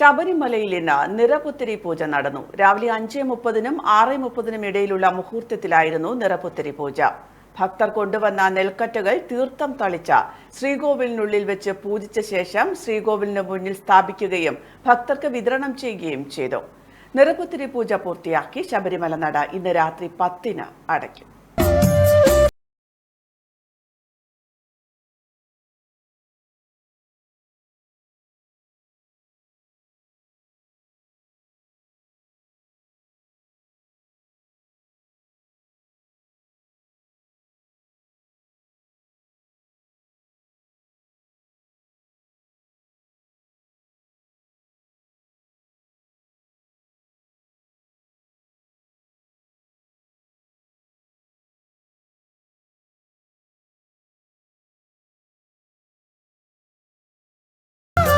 ശബരിമലയിൽ ഇന്ന് നിറപുത്തരി പൂജ നടന്നു. രാവിലെ അഞ്ച് മുപ്പതിനും ആറ് മുപ്പതിനും ഇടയിലുള്ള മുഹൂർത്തത്തിലായിരുന്നു നിറപുത്തരി പൂജ. ഭക്തർ കൊണ്ടുവന്ന നെൽക്കറ്റകൾ തീർത്ഥം തളിച്ച ശ്രീകോവിലിനുള്ളിൽ വെച്ച് പൂജിച്ച ശേഷം ശ്രീകോവിലിന് മുന്നിൽ സ്ഥാപിക്കുകയും ഭക്തർക്ക് വിതരണം ചെയ്യുകയും ചെയ്തു. നിറപുത്തരി പൂജ പൂർത്തിയാക്കി ശബരിമല നട ഇന്ന് രാത്രി പത്തിന് അടയ്ക്കും.